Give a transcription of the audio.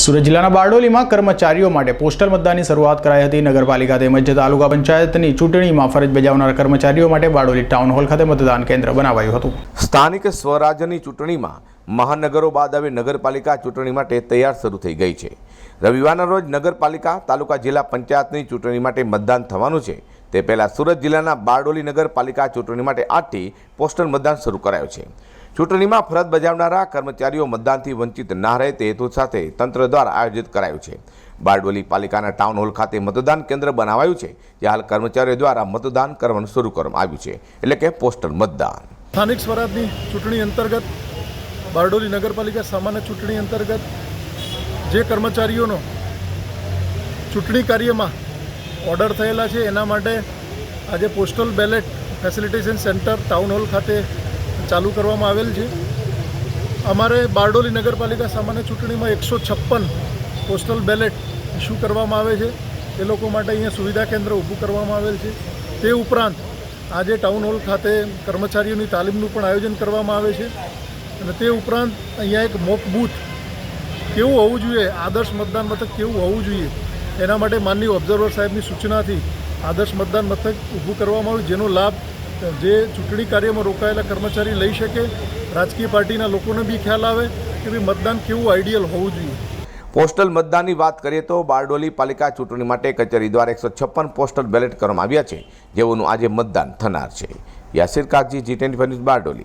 સુરત જિલ્લાના બારડોલીમાં કર્મચારીઓ માટે પોસ્ટલ મતદાનની શરૂઆત કરાઈ હતી. નગરપાલિકા તેમજ તાલુકા પંચાયતની ચૂંટણીમાં ફરજ બજાવનાર કર્મચારીઓ માટે બારડોલી ટાઉન હોલ ખાતે મતદાન કેન્દ્ર બનાવાયું હતું. સ્થાનિક સ્વરાજ્યની ચૂંટણીમાં મહાનગરો બાદ હવે નગરપાલિકા ચૂંટણી માટે તૈયાર શરૂ થઈ ગઈ છે. રવિવારના રોજ નગરપાલિકા, તાલુકા જિલ્લા પંચાયતની ચૂંટણી માટે મતદાન થવાનું છે. તે પહેલાં સુરત જિલ્લાના બારડોલી નગરપાલિકા ચૂંટણી માટે આજથી પોસ્ટલ મતદાન શરૂ કરાયું છે. ચૂંટણીમાં ફરજ બજાવનારા કર્મચારીઓ મતદાનથી વંચિત ના રહે તે હેતુ સાથે તંત્ર દ્વારા આયોજિત કરાયું છે. બારડોલી પાલિકાના ટાઉન હોલ ખાતે મતદાન કેન્દ્ર બનાવાયું છે જે હાલ કર્મચારીઓ દ્વારા મતદાન કરવાનું શરૂ કરવામાં આવ્યું છે, એટલે કે પોસ્ટલ મતદાન. સ્થાનિક સ્વરાજની ચૂંટણી અંતર્ગત, બારડોલી નગરપાલિકા સામાન્ય ચૂંટણી અંતર્ગત જે કર્મચારીઓનો ચૂંટણી કાર્યમાં ઓર્ડર થયેલા છે, એના માટે આજે postal ballot facilitation centre town hall ખાતે ચાલુ કરવામાં આવેલ છે. અમારે બારડોલી નગરપાલિકા સામાન્ય ચૂંટણીમાં એકસો છપ્પન પોસ્ટલ બેલેટ ઇસ્યુ કરવામાં આવે છે. એ લોકો માટે અહીંયા સુવિધા કેન્દ્ર ઊભું કરવામાં આવેલ છે. તે ઉપરાંત આજે ટાઉન હોલ ખાતે કર્મચારીઓની તાલીમનું પણ આયોજન કરવામાં આવે છે. અને તે ઉપરાંત અહીંયા એક મોક બૂથ કેવું હોવું જોઈએ, આદર્શ મતદાન મથક કેવું હોવું જોઈએ, એના માટે માનનીય ઓબ્ઝર્વર સાહેબની સૂચનાથી આદર્શ મતદાન મથક ઊભું કરવામાં આવ્યું, જેનો લાભ જે ચૂંટણી કાર્યમાં રોકાયેલા કર્મચારી લઈ શકે, રાજકીય પાર્ટીના લોકોને બી ખ્યાલ આવે કે ભાઈ મતદાન કેવું આઈડિયલ હોવું જોઈએ. પોસ્ટલ મતદાનની વાત કરીએ તો બારડોલી પાલિકા ચૂંટણી માટે કચેરી દ્વારા એકસો છપ્પન પોસ્ટલ બેલેટ કરવામાં આવ્યા છે, જેઓનું આજે મતદાન થનાર છે. યાસિર કાકજી જી ટ્વેન્ટી બારડોલી.